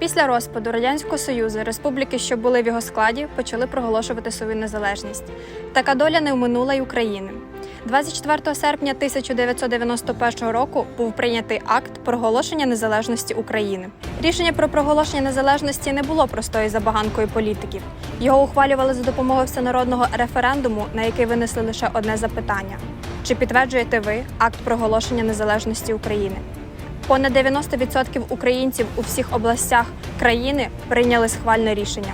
Після розпаду Радянського Союзу республіки, що були в його складі, почали проголошувати свою незалежність. Така доля не оминула й України. 24 серпня 1991 року був прийнятий акт проголошення незалежності України. Рішення про проголошення незалежності не було простою забаганкою політиків. Його ухвалювали за допомогою всенародного референдуму, на який винесли лише одне запитання: чи підтверджуєте ви акт проголошення незалежності України? Понад 90% українців у всіх областях країни прийняли схвальне рішення.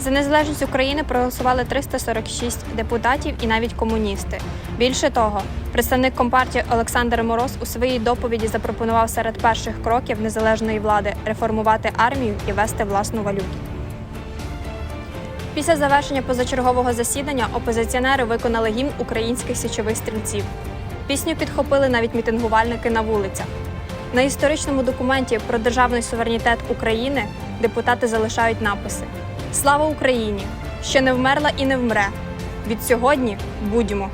За незалежність України проголосували 346 депутатів і навіть комуністи. Більше того, представник компартії Олександр Мороз у своїй доповіді запропонував серед перших кроків незалежної влади реформувати армію і вести власну валюту. Після завершення позачергового засідання опозиціонери виконали гімн українських січових стрільців. Пісню підхопили навіть мітингувальники на вулицях. На історичному документі про державний суверенітет України депутати залишають написи: Слава Україні! Ще не вмерла і не вмре. Від сьогодні будьмо.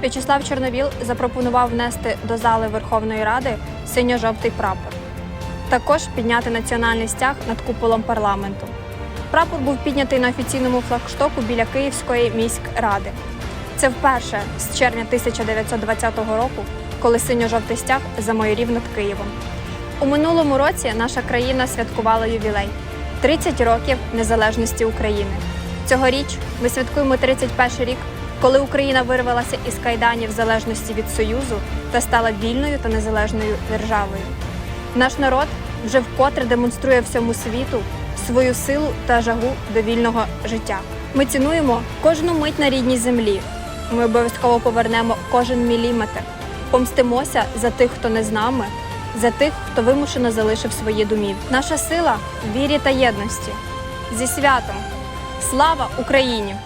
В'ячеслав Чорновіл запропонував внести до зали Верховної Ради синьо-жовтий прапор. Також підняти національний стяг над куполом парламенту. Прапор був піднятий на офіційному флагштоку біля Київської міськради. Це вперше з червня 1920 року, коли синьо-жовтий стяг замайорів над Києвом. У минулому році наша країна святкувала ювілей 30 років незалежності України. Цьогоріч ми святкуємо 31 рік, коли Україна вирвалася із кайданів залежності від Союзу та стала вільною та незалежною державою. Наш народ вже вкотре демонструє всьому світу свою силу та жагу до вільного життя. Ми цінуємо кожну мить на рідній землі. Ми обов'язково повернемо кожен міліметр, помстимося за тих, хто не з нами, за тих, хто вимушено залишив свої домів. Наша сила вірі та єдності. Зі святом! Слава Україні!